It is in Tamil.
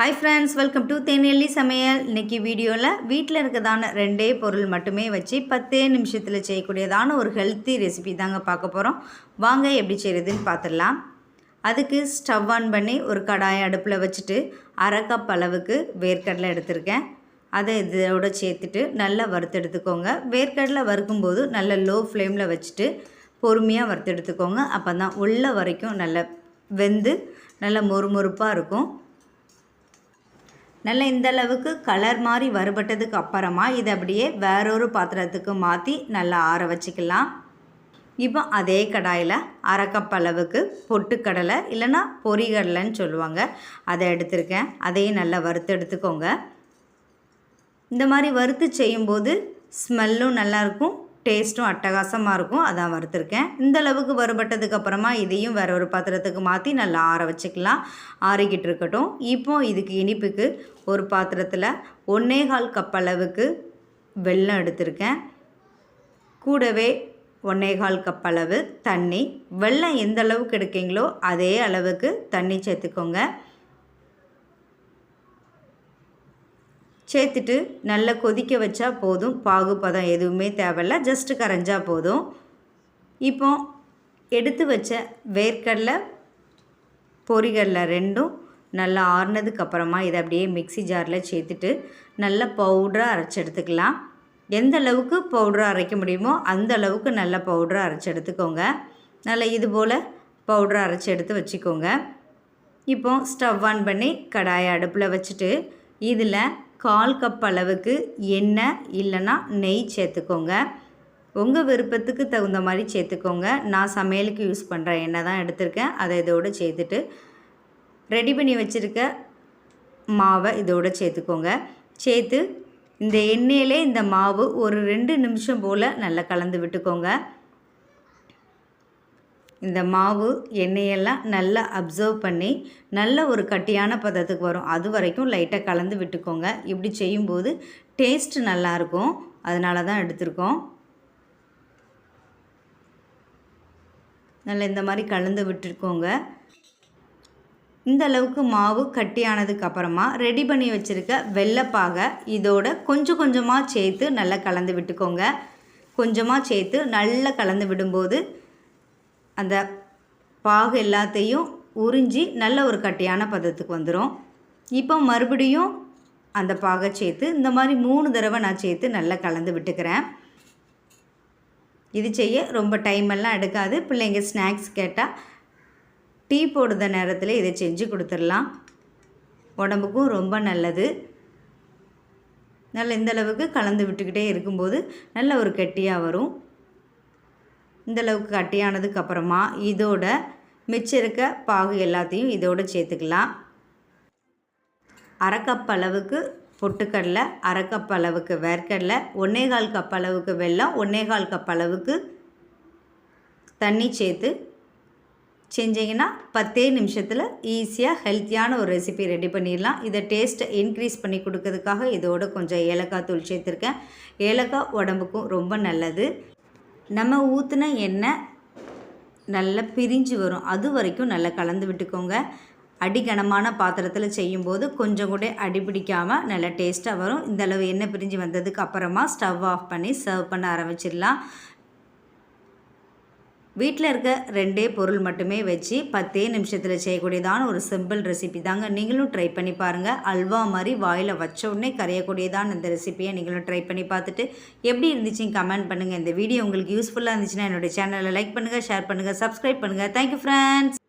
ஹாய் ஃப்ரெண்ட்ஸ் வெல்கம் டு தேனெல்லி சமையல். இன்னைக்கு வீடியோவில் வீட்டில் இருக்கிறதான ரெண்டே பொருள் மட்டுமே வச்சு பத்தே நிமிஷத்தில் செய்யக்கூடியதான ஒரு ஹெல்த்தி ரெசிபி தாங்க பார்க்க போகிறோம் வாங்க எப்படி செய்கிறதுன்னு பார்த்துடலாம். அதுக்கு ஸ்டவ் ஆன் பண்ணி ஒரு கடாயை அடுப்பில் வச்சுட்டு அரை கப் அளவுக்கு வேர்க்கடலை எடுத்திருக்கேன். அதை இதோட சேர்த்துட்டு நல்லா வறுத்தெடுத்துக்கோங்க வேர்க்கடலை வறுக்கும்போது நல்ல லோ ஃப்ளேமில் வச்சுட்டு பொறுமையாக வறுத்தெடுத்துக்கோங்க அப்போ தான் உள்ள வரைக்கும் நல்ல வெந்து நல்லா மொறுமொறுப்பாக இருக்கும். நல்ல இந்த அளவுக்கு கலர் மாதிரி வறுபட்டதுக்கு அப்புறமா இதை அப்படியே வேறொரு பாத்திரத்துக்கு மாற்றி நல்லா ஆற வச்சுக்கலாம். இப்போ அதே கடாயில் அரைக்கப் அளவுக்கு பொட்டுக்கடலை இல்லைன்னா பொறிகடலைன்னு சொல்லுவாங்க. அதை எடுத்திருக்கேன். அதையும் நல்லா வறுத்து எடுத்துக்கோங்க. இந்த மாதிரி வறுத்து செய்யும்போது ஸ்மெல்லும் நல்லாயிருக்கும் டேஸ்ட்டும் அட்டகாசமாக இருக்கும். அதான் வறுத்துருக்கேன். இந்த அளவுக்கு வறுபட்டதுக்கு அப்புறமா இதையும் வேற ஒரு பாத்திரத்துக்கு மாற்றி நல்லா ஆற வச்சுக்கலாம். ஆறிக்கிட்டு இருக்கட்டும். இப்போ இதுக்கு இனிப்புக்கு ஒரு பாத்திரத்தில் ஒன்றே கால் கப் அளவுக்கு வெல்லம் எடுத்திருக்கேன். கூடவே ஒன்றே கால் கப் அளவு தண்ணி. வெல்லம் எந்த அளவுக்கு எடுக்கீங்களோ அதே அளவுக்கு தண்ணி சேர்த்துக்கோங்க. சேர்த்துட்டு நல்லா கொதிக்க வச்சா போதும். பாகு பதம் எதுவுமே தேவையில்ல. ஜஸ்ட்டு கரைஞ்சால் போதும். இப்போ எடுத்து வச்ச வேர்க்கடலை பொரிகடலை ரெண்டும் நல்லா ஆறுனதுக்கு அப்புறமா இதை அப்படியே மிக்சி ஜாரில் சேர்த்துட்டு நல்லா பவுடராக அரைச்சி எடுத்துக்கலாம். எந்த அளவுக்கு பவுடராக அரைக்க முடியுமோ அந்த அளவுக்கு நல்ல பவுடராக அரைச்சி எடுத்துக்கோங்க. நல்லா இது போல் பவுடராக அரைச்சி எடுத்து வச்சுக்கோங்க. இப்போ ஸ்டவ் ஆன் பண்ணி கடாயை அடுப்பில் வச்சுட்டு இதில் கால் கப் அளவுக்கு எண்ணெய் இல்லைன்னா நெய் சேர்த்துக்கோங்க. உங்கள் விருப்பத்துக்கு தகுந்த மாதிரி சேர்த்துக்கோங்க. நான் சமையலுக்கு யூஸ் பண்ணுற எண்ணெய் தான் எடுத்திருக்கேன். அதை இதோடு சேர்த்துட்டு ரெடி பண்ணி வச்சுருக்க மாவை இதோடு சேர்த்துக்கோங்க. சேர்த்து இந்த எண்ணெயிலே இந்த மாவு ஒரு ரெண்டு நிமிஷம் போல் நல்லா கலந்து விட்டுக்கோங்க. இந்த மாவு எண்ணெயெல்லாம் நல்லா அப்சர்வ் பண்ணி நல்ல ஒரு கட்டியான பதத்துக்கு வரும். அது வரைக்கும் லைட்டாக கலந்து விட்டுக்கோங்க. இப்படி செய்யும்போது டேஸ்ட் நல்லாயிருக்கும். அதனால தான் எடுத்திருக்கோம். நல்லா இந்த மாதிரி கலந்து விட்டுருக்கோங்க இந்த அளவுக்கு மாவு கட்டியானதுக்கு அப்புறமா ரெடி பண்ணி வச்சுருக்க வெள்ளைப்பாகை இதோட கொஞ்சம் கொஞ்சமாக சேர்த்து நல்லா கலந்து விட்டுக்கோங்க. கொஞ்சமாக சேர்த்து நல்லா கலந்து விடும்போது அந்த பாகு எல்லாத்தையும் உறிஞ்சி நல்ல ஒரு கட்டியான பதத்துக்கு வந்துடும் இப்போ மறுபடியும் அந்த பாகை சேர்த்து இந்த மாதிரி மூணு தடவை நான் சேர்த்து நல்லா கலந்து விட்டுக்கிறேன். இது செய்ய ரொம்ப டைம் எல்லாம் எடுக்காது. பிள்ளைங்க ஸ்நாக்ஸ் கேட்டால் டீ போடுற நேரத்தில் இதை செஞ்சு கொடுத்துடலாம். உடம்புக்கும் ரொம்ப நல்லது. நல்ல இந்தளவுக்கு கலந்து விட்டுக்கிட்டே இருக்கும்போது நல்ல ஒரு கெட்டியாக வரும். இந்தளவுக்கு கட்டியானதுக்கு அப்புறமா இதோட மிச்சம் இருக்க பாகு எல்லாத்தையும் இதோடு சேர்த்துக்கலாம். அரைக்கப் அளவுக்கு பொட்டுக்கடலை அரைக்கப் அளவுக்கு வேர்க்கடலை ஒன்றே கால் கப் அளவுக்கு வெல்லம் ஒன்றே கால் கப் அளவுக்கு தண்ணி சேர்த்து செஞ்சிங்கன்னா பத்தே நிமிஷத்தில் ஈஸியாக ஹெல்த்தியான ஒரு ரெசிபி ரெடி பண்ணிடலாம். இதை டேஸ்ட்டை இன்க்ரீஸ் பண்ணி கொடுக்கறதுக்காக இதோட கொஞ்சம் ஏலக்காய் தூள் சேர்த்துருக்கேன். ஏலக்காய் உடம்புக்கும் ரொம்ப நல்லது. நம்ம ஊற்றின எண்ணெய் நல்லா பிரிஞ்சு வரும். அது வரைக்கும் நல்லா கலந்து விட்டுக்கோங்க. அடிகனமான பாத்திரத்தில் செய்யும்போது கொஞ்சம் கூட அடிபிடிக்காமல் நல்லா டேஸ்ட்டாக வரும். இந்தளவு எண்ணெய் பிரிஞ்சு வந்ததுக்கு அப்புறமா ஸ்டவ் ஆஃப் பண்ணி சர்வ் பண்ண ஆரம்பிச்சிடலாம். வீட்டில் இருக்க ரெண்டே பொருள் மட்டுமே வச்சு பத்தே நிமிஷத்தில் செய்யக்கூடியதான ஒரு சிம்பிள் ரெசிபி தாங்க. நீங்களும் ட்ரை பண்ணி பாருங்கள் அல்வா மாதிரி வாயில் வச்ச உடனே கரையக்கூடியதான இந்த ரெசிப்பியை நீங்களும் ட்ரை பண்ணி பார்த்துட்டு எப்படி இருந்துச்சுன்னு கமெண்ட் பண்ணுங்கள் இந்த வீடியோ உங்களுக்கு யூஸ்ஃபுல்லாக இருந்துச்சுன்னா என்னுடைய சேனலை லைக் பண்ணுங்கள் ஷேர் பண்ணுங்கள் சப்ஸ்கிரைப் பண்ணுங்கள் தேங்க்யூ ஃப்ரெண்ட்ஸ்